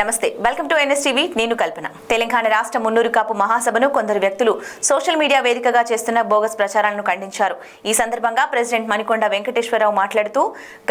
నమస్తే. Welcome to NSTV నేను కల్పన. తెలంగాణ రాష్ట్ర మున్నూరు కాపు మహాసభను కొందరు వ్యక్తులు సోషల్ మీడియా వేదికగా చేస్తున్న బోగస్ ప్రచారాలను ఖండించారు. ఈ సందర్భంగా ప్రెసిడెంట్ మణికొండ వెంకటేశ్వరరావు మాట్లాడుతూ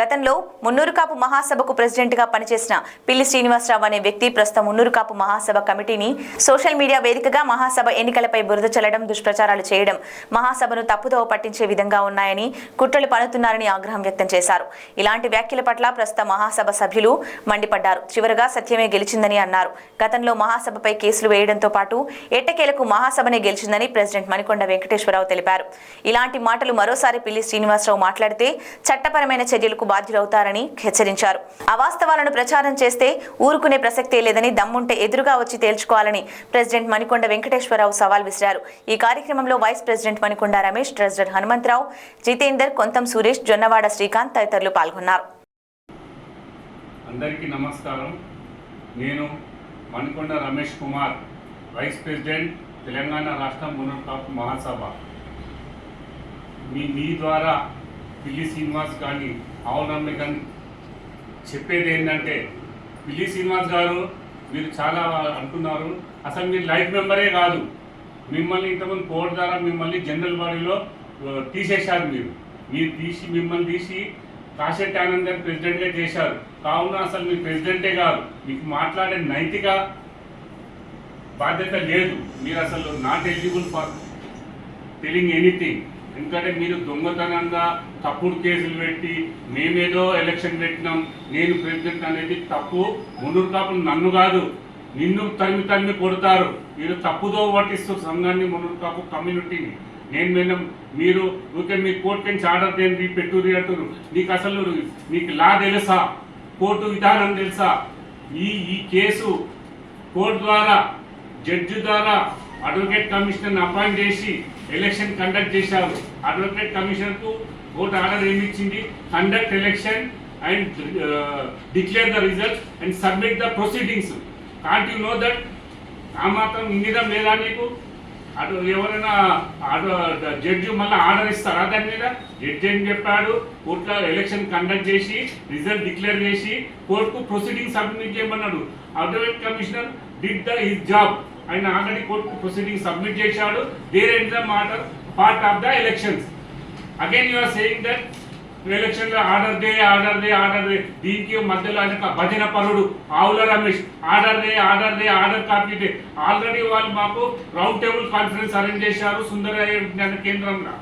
గతంలో మున్నూరు కాపు మహాసభకు ప్రెసిడెంట్గా పనిచేసిన పిల్లి శ్రీనివాసరావు అనే వ్యక్తి ప్రస్తుతం మున్నూరు కాపు మహాసభ కమిటీని సోషల్ మీడియా వేదికగా మహాసభ ఎన్నికలపై బురద చల్లడం దుష్ప్రచారాలు చేయడం మహాసభను తప్పుదోవ పట్టించే విధంగా ఉన్నాయని కుట్రలు పనుతున్నారని ఆగ్రహం వ్యక్తం చేశారు. ఇలాంటి వ్యాఖ్యల పట్ల ప్రస్తుత మహాసభ సభ్యులు మండిపడ్డారు. చివరగా సత్యమే గెలిచిందని అన్నారు. గతంలో మహాసభపై కేసులు వేయడంతో పాటు ఎట్టకేలకు మహాసభనే గెలిచిందని ప్రెసిడెంట్ మణికొండ వెంకటేశ్వరరావు తెలిపారు. ఇలాంటి మాటలు మరోసారి పిల్లి శ్రీనివాసరావు మాట్లాడితే చట్టపరమైన చర్యలకు బాధ్యులవుతారని హెచ్చరించారు. అవాస్తవాలను ప్రచారం చేస్తే ఊరుకునే ప్రసక్తే లేదని దమ్ముంటే ఎదురుగా వచ్చి తేల్చుకోవాలని ప్రెసిడెంట్ మణికొండ వెంకటేశ్వరరావు సవాల్ విసిరారు. ఈ కార్యక్రమంలో vice president Manikonda Ramesh treasurer Hanumantharao Jitender Kontham Suresh Jonnavada Srikanth తదితరులు పాల్గొన్నారు. అందరికీ నమస్కారం. నేను మణికొండ రమేష్ కుమార్ వైస్ ప్రెసిడెంట్ తెలంగాణ రాష్ట్ర మునర్ మహాసభ. మీ మీ ద్వారా పిల్లి శ్రీనివాస్ కానీ ఆవునమ్మి కానీ చెప్పేది ఏంటంటే పిల్లి శ్రీనివాస్ గారు మీరు చాలా అంటున్నారు. అసలు మీరు లైఫ్ మెంబరే కాదు. మిమ్మల్ని ఇంతకుముందు కోర్టు ద్వారా మిమ్మల్ని జనరల్ బాడీలో తీసేశారు మీరు. మీరు తీసి మిమ్మల్ని తీసి కాశెట్టి ఆనంద్ గారు ప్రెసిడెంట్గా చేశారు. కావున అసలు మీ ప్రెసిడెంటే కాదు. మీకు మాట్లాడే నైతిక బాధ్యత లేదు. మీరు అసలు not eligible for telling anything. ఎందుకంటే మీరు దొంగతనంగా తప్పుడు కేసులు పెట్టి మేమేదో ఎలక్షన్ పెట్టినాం నేను ప్రెసిడెంట్ అనేది తప్పు మునురు కాపులు నన్ను కాదు. నిన్ను తరిమి తరిమి కొడతారు. మీరు తప్పుదో పట్టిస్తూ సంఘాన్ని మునురు కాపు కమ్యూనిటీని. నేను మేము మీరు ఊరికే మీ కోర్టు నుంచి ఆర్డర్ చేయండి పెట్టుర్రి అంటారు నీకు అసలు నీకు లా తెలుసా? కోర్టు విధానం తెలుసా? ఈ ఈ కేసు కోర్టు ద్వారా జడ్జి ద్వారా అడ్వకేట్ కమిషనర్ అపాయింట్ చేసి ఎలక్షన్ కండక్ట్ చేశారు. అడ్వకేట్ కమిషనర్కు కోర్టు ఆర్డర్ ఏమి ఇచ్చింది? Conduct election and declare the results and submit the proceedings. Can't you know that? ఆ మాత్రం ఇంగితం లేదా నీకు? అటు ఎవరైనా అటు జడ్జి మళ్ళీ ఆర్డర్ ఇస్తారా దాని మీద? జడ్జి ఏం చెప్పాడు? కోర్టులో ఎలక్షన్ కండక్ట్ చేసి రిజల్ట్ డిక్లేర్ చేసి కోర్టుకు ప్రొసీడింగ్ సబ్మిట్ చేయమన్నాడు. Advocate commissioner did the his job. ఆయన ఆల్రెడీ కోర్టుకు ప్రొసీడింగ్ సబ్మిట్ చేశాడు. There end the matter part of the elections. Again you are saying that ఎలక్షన్లో order they order they order they. దీనికి మధ్యలో ఆయన భజన పరుడు Avula Ramesh. Order they order they order copy దే. ఆల్రెడీ వాళ్ళు మాకు రౌండ్ టేబుల్ కాన్ఫరెన్స్ అరేంజ్ చేశారు సుందరయ్య విజ్ఞాన కేంద్రంలో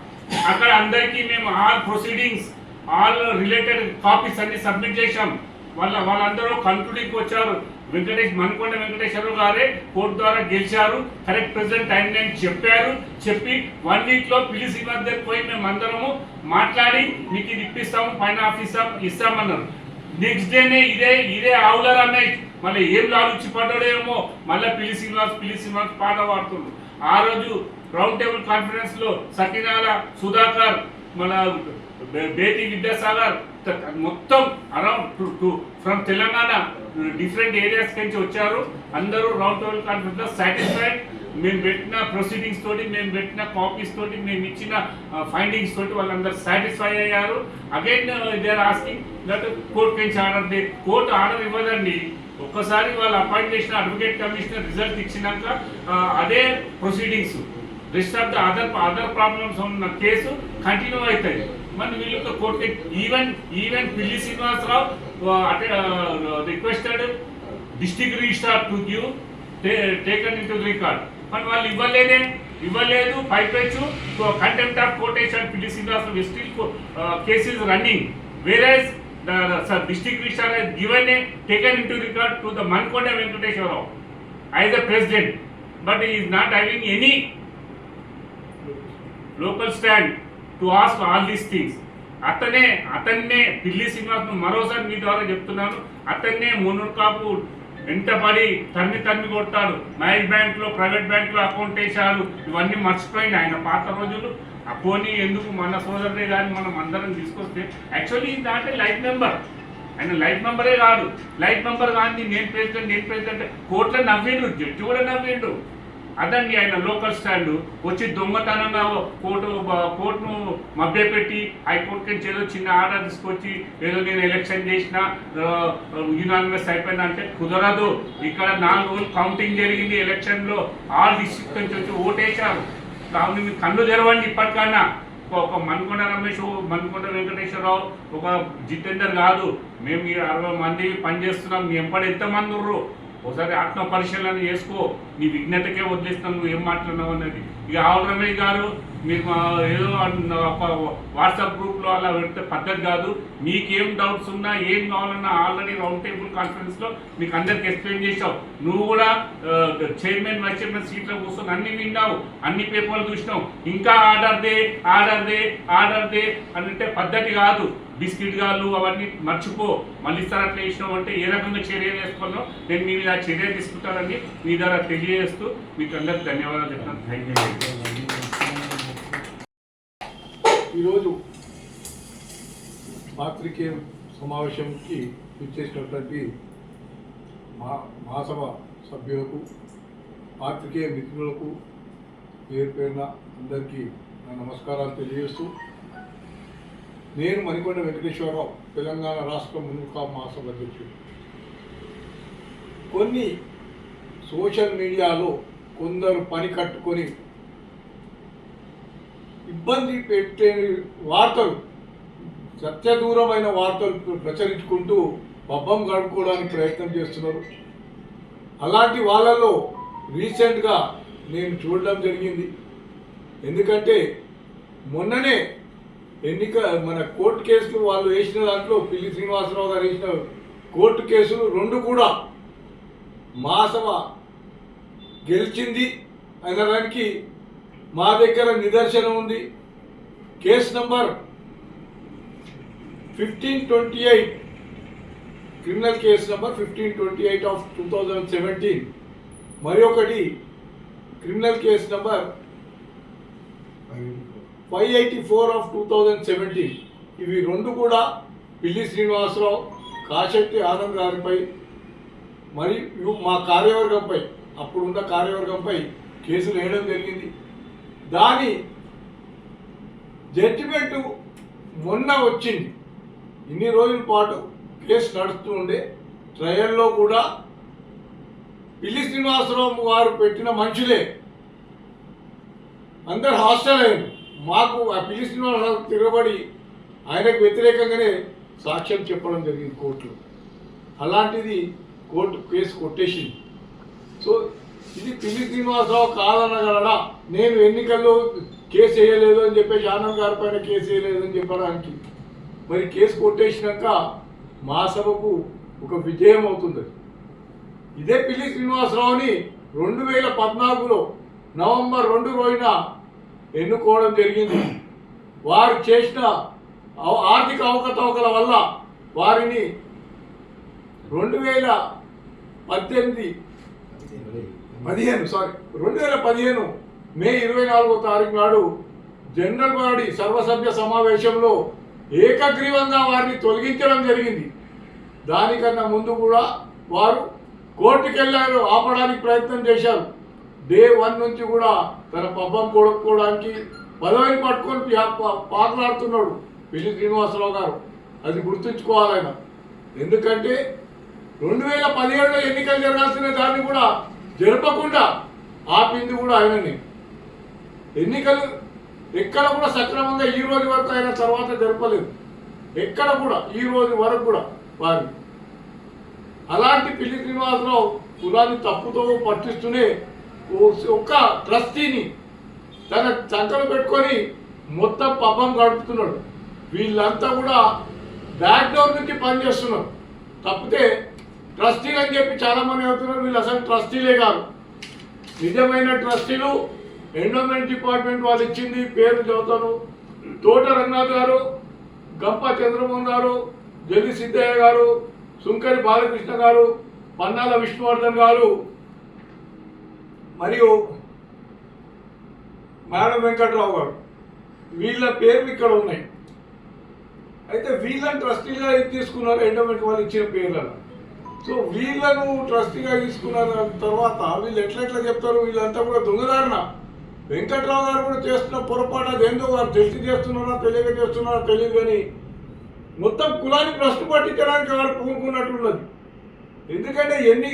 అక్కడ అందరికీ మేము all proceedings all related copies అన్ని సబ్మిట్ చేశాం. వాళ్ళ వాళ్ళందరూ కంక్లూడింగ్కి వచ్చారు. వెంకటేష్ మణికొండ వెంకటేశ్వరరావు గారే కోర్టు ద్వారా గెలిచారు. కరెక్ట్ ప్రెసిడెంట్ టైం లైన్ చెప్పారు. చెప్పి వన్ వీక్లో పిల్లి దగ్గర పోయి మేము అందరము మాట్లాడి మీకు ఇది ఇప్పిస్తాము పైన ఆఫీసర్ ఇస్తామన్నారు. నెక్స్ట్ డేనే ఇదే ఇదే ఆవుల రమేష్ మళ్ళీ ఏం లాలుచ్చి పడ్డాడేమో మళ్ళీ పిల్లి శ్రీనివాస్ పిల్లి శ్రీనివాస్ పాట పాడుతుండ్రు ఆ రోజు రౌండ్ టేబుల్ కాన్ఫరెన్స్లో సుధాకర్ మన బేటీ విద్యాసాగర్ మొత్తం around from Telangana different areas నుంచి వచ్చారు. అందరూ రౌండ్ టేబుల్ కాన్ఫరెన్స్లో సాటిస్ఫైడ్ మేము పెట్టిన ప్రొసీడింగ్స్ తోటి మేము పెట్టిన కాపీస్ తోటి మేము ఇచ్చిన ఫైండింగ్స్ తోటి వాళ్ళందరూ సాటిస్ఫై అయ్యారు. Again they are asking that court నుంచి ఆర్డర్ దే కోర్టు ఆర్డర్ ఇవ్వదండి. ఒక్కసారి వాళ్ళు అపాయింట్ చేసిన అడ్వకేట్ కమిషనర్ రిజల్ట్ ఇచ్చినాక అదే proceedings rest of the other other problems ఉన్న కేసు కంటిన్యూ అవుతుంది మరి వీళ్ళతో కోర్టు ఈవెన్ ఈవెన్ పిల్లి Srinivasarao Requested district registrar to give taken into record మరి వాళ్ళు ఇవ్వలేదే ఇవ్వలేదు పైపెచ్చు contempt of quotation Pilli Srinivasarao still cases running whereas the sir, district registrar has given a taken into record to the Mankonda Venkateshwar Rao as a president, but he is not having any local stand to ask all these things. అతనే అతన్నే పిల్లి శ్రీనివాస్ మరోసారి మీ ద్వారా చెప్తున్నాను. అతన్నే మునుర్ కాపు వెంటపడి తన్ని తన్ని కొట్టాడు మహేష్ బ్యాంక్లో ప్రైవేట్ బ్యాంక్లో అకౌంట్ వేశారు. ఇవన్నీ మర్చిపోయింది ఆయన పాత రోజులు. అపోని ఎందుకు మన సోదరుడే కానీ మనం అందరం తీసుకొస్తే? యాక్చువల్లీ దాంట్లో లైఫ్ మెంబర్. ఆయన లైఫ్ మెంబరే కాదు. లైఫ్ మెంబర్ కానీ నేను ప్రెసిడెంట్ నేను ప్రెసిడెంట్. కోర్టులో నవ్విండు జడ్జి కూడా నవ్విండు అదండి ఆయన లోకల్ స్టాండ్. వచ్చి దొంగతనంగా కోర్టు కోర్టును మభ్యపెట్టి హైకోర్టు నుంచి ఏదో చిన్న ఆర్డర్ తీసుకొచ్చి ఏదో నేను ఎలక్షన్ చేసిన యునానిమస్ అయిపోయింది అంటే కుదరదు. ఇక్కడ నాలుగు రోజులు కౌంటింగ్ జరిగింది ఎలక్షన్లో. ఆరు డిస్ట్రిక్ట్ నుంచి వచ్చి ఓటేశారు. కావున మీ కళ్ళు తెరవండి ఇప్పటికన్నా. ఒక- ఒక మన్కొండ రమేష్ మన్కొండ వెంకటేశ్వరరావు ఒక జితేందర్ కాదు. మేము మీరు అరవై మంది పనిచేస్తున్నాం. మీ ఎంపడి ఎంతమంది ఉర్రు? ఒకసారి ఆత్మ పరిశీలన చేసుకో. నీ విఘ్నతకే వదిలేస్తాను నువ్వు ఏం మాట్లాడినావు అన్నది ఇక ఆవుల రమేష్ గారు మీరు ఏదో వాట్సాప్ గ్రూప్లో అలా పెడితే పద్ధతి కాదు. మీకేం డౌట్స్ ఉన్నా ఏం కావాలన్నా ఆల్రెడీ రౌండ్ టేబుల్ కాన్ఫరెన్స్లో మీకు అందరికి ఎక్స్ప్లెయిన్ చేసావు నువ్వు కూడా చైర్మన్ వైస్ చైర్మన్ సీట్లో కూర్చొని అన్ని విన్నావు అన్ని పేపర్లు చూసినావు. ఇంకా order they order they order they అంటే పద్ధతి కాదు. బిస్కెట్ గాళ్ళు అవన్నీ మర్చిపో మళ్ళీ సార్ అట్లా ఇచ్చినాం అంటే ఏ రకంగా చర్య చేసుకున్నావు నేను మీ మీద చర్య తీసుకుంటానని మీ ద్వారా తెలియజేస్తూ మీకు అందరికి ధన్యవాదాలు చెప్తాను. థ్యాంక్ యూ ఈరోజు పాత్రికేయ సమావేశంకి ఇచ్చేసినటువంటి మా మహాసభ సభ్యులకు పాత్రికేయ మిత్రులకు పేరు పేరున అందరికీ నా నమస్కారాలు తెలియజేస్తూ నేను మణికొండ వెంకటేశ్వరరావు తెలంగాణ రాష్ట్ర మునుకా మహాసభ అధ్యక్షుడు. కొన్ని సోషల్ మీడియాలో కొందరు పని కట్టుకొని ఇబ్బంది పెట్టే వార్తలు సత్యదూరమైన వార్తలు ప్రచురించుకుంటూ పబ్బం గడుపుకోవడానికి ప్రయత్నం చేస్తున్నారు. అలాంటి వాళ్ళలో రీసెంట్గా నేను చూడడం జరిగింది. ఎందుకంటే మొన్ననే ఎన్నిక మన కోర్టు కేసులు వాళ్ళు వేసిన దాంట్లో పిల్లి శ్రీనివాసరావు గారు వేసిన కోర్టు కేసులు రెండు కూడా మాసవ గెలిచింది. అనడానికి మా దగ్గర నిదర్శనం ఉంది. Case number fifteen twenty eight criminal case number fifteen twenty eight of two thousand seventeen. మరి ఒకటి criminal case number five eighty four of two thousand seventeen ఇవి రెండు కూడా పిల్లి శ్రీనివాసరావు కాశెట్టి ఆనంద్ గారిపై మరి మా కార్యవర్గంపై అప్పుడున్న కార్యవర్గంపై కేసులు వేయడం జరిగింది. దాని జడ్జిమెంట్ మొన్న వచ్చింది. ఇన్ని రోజుల పాటు కేసు నడుస్తూ ఉండే ట్రయల్లో కూడా పిల్లి శ్రీనివాసరావు వారు పెట్టిన మనుషులే. అందరు హాస్టల్ అయ్యారు మాకు ఆ పిలిచిన శ్రీనివాసరావు తిరగబడి ఆయనకు వ్యతిరేకంగానే సాక్ష్యం చెప్పడం జరిగింది కోర్టులో. అలాంటిది కోర్టు కేసు కొట్టేసింది. సో ఇది పిల్లి శ్రీనివాసరావు కాదనగలడా? నేను ఎన్నికల్లో కేసు వేయలేదు అని చెప్పేసి ఆనంద్ గారి పైన కేసు వేయలేదు అని చెప్పడానికి మరి కేసు కొట్టేసినాక మా సభకు ఒక విజయం అవుతుంది. ఇదే పిల్లి శ్రీనివాసరావుని రెండు వేల పద్నాలుగులో నవంబర్ రెండు రోజున ఎన్నుకోవడం జరిగింది. వారు చేసిన అవ- ఆర్థిక అవకతవకల వల్ల వారిని రెండు వేల పద్దెనిమిది పదిహేను సారీ రెండు వేల పదిహేను మే ఇరవై నాలుగో తారీఖు నాడు జనరల్ బాడీ సర్వసభ్య సమావేశంలో ఏకగ్రీవంగా వారిని తొలగించడం జరిగింది. దానికన్నా ముందు కూడా వారు కోర్టుకెళ్ళారు ఆపడానికి ప్రయత్నం చేశారు. డే వన్ నుంచి కూడా తన పబ్బం కొడుక్కోవడానికి పదవిని పట్టుకొని పాకులాడుతున్నాడు పిల్లి శ్రీనివాసరావు గారు. అది గుర్తుంచుకోవాలి ఆయన. ఎందుకంటే రెండు వేల పదిహేడులో ఎన్నికలు జరగాల్సిన దాన్ని కూడా జరపకుండా ఆపింది కూడా ఆయనని. ఎన్నికలు ఎక్కడ కూడా సక్రమంగా ఈ రోజు వరకు అయిన తర్వాత జరపలేదు. ఎక్కడ కూడా ఈ రోజు వరకు కూడా వారి. అలాంటి పిల్లి శ్రీనివాసరావు కులాన్ని తప్పుతో పట్టిస్తూనే ఒక్క ట్రస్టీని తన చక్కలు పెట్టుకొని మొత్తం పబ్బం గడుపుతున్నాడు వీళ్ళంతా కూడా బ్యాక్ నుంచి పనిచేస్తున్నారు తప్పితే ట్రస్టీలు అని చెప్పి చాలామంది అవుతున్నారు. వీళ్ళు అసలు ట్రస్టీలే కాదు. నిజమైన ట్రస్టీలు ఎండోమెంట్ డిపార్ట్మెంట్ వాళ్ళు ఇచ్చింది పేరు చదువుతాను తోట రంగనాథ్ గారు గంప చంద్రమోహన్ గారు జల్లి సిద్ధయ్య గారు సుంకరి బాలకృష్ణ గారు పన్నాల విష్ణువర్ధన్ గారు మరియు మేడం వెంకట్రావు గారు వీళ్ళ పేర్లు ఇక్కడ ఉన్నాయి. అయితే వీళ్ళని ట్రస్టీగా తీసుకున్నారు? ఎండోమెంట్ వాళ్ళు ఇచ్చిన పేర్లను సో వీళ్ళను ట్రస్టీగా తీసుకున్న తర్వాత వీళ్ళు ఎట్లా ఎట్లా చెప్తారు? వీళ్ళంతా కూడా దొంగదారణ వెంకట్రావు గారు కూడా చేస్తున్న పొరపాటు అదేందో వారు తెలిసి చేస్తున్నారా? తెలియక చేస్తున్నారా? తెలియదు కానీ మొత్తం కులాన్ని ప్రశ్న పట్టించడానికి వారు పూనుకున్నట్లున్నది ఎందుకంటే ఎన్ని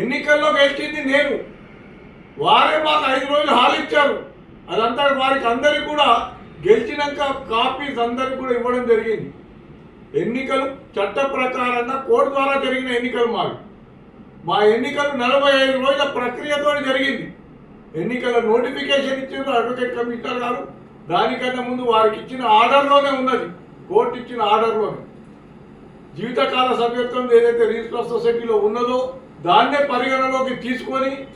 ఎన్నికల్లో గెలిచింది నేను. వారే మాకు ఐదు రోజులు హాల్ ఇచ్చారు. అదంతా వారికి అందరికి కూడా గెలిచినాక కాపీస్ అందరికి కూడా ఇవ్వడం జరిగింది. ఎన్నికలు చట్ట ప్రకారంగా కోర్టు ద్వారా జరిగిన ఎన్నికలు మావి. మా ఎన్నికలు నలభై ఐదు రోజుల ప్రక్రియతో జరిగింది. ఎన్నికల నోటిఫికేషన్ ఇచ్చిన అడ్వకేట్ కమిషనర్ గారు. దానికన్నా ముందు వారికి ఇచ్చిన ఆర్డర్లోనే ఉన్నది. కోర్టు ఇచ్చిన ఆర్డర్లోనే జీవితకాల సభ్యత్వం ఏదైతే రిజిస్టర్ సొసైటీలో ఉన్నదో దాన్నే పరిగణలోకి తీసుకొని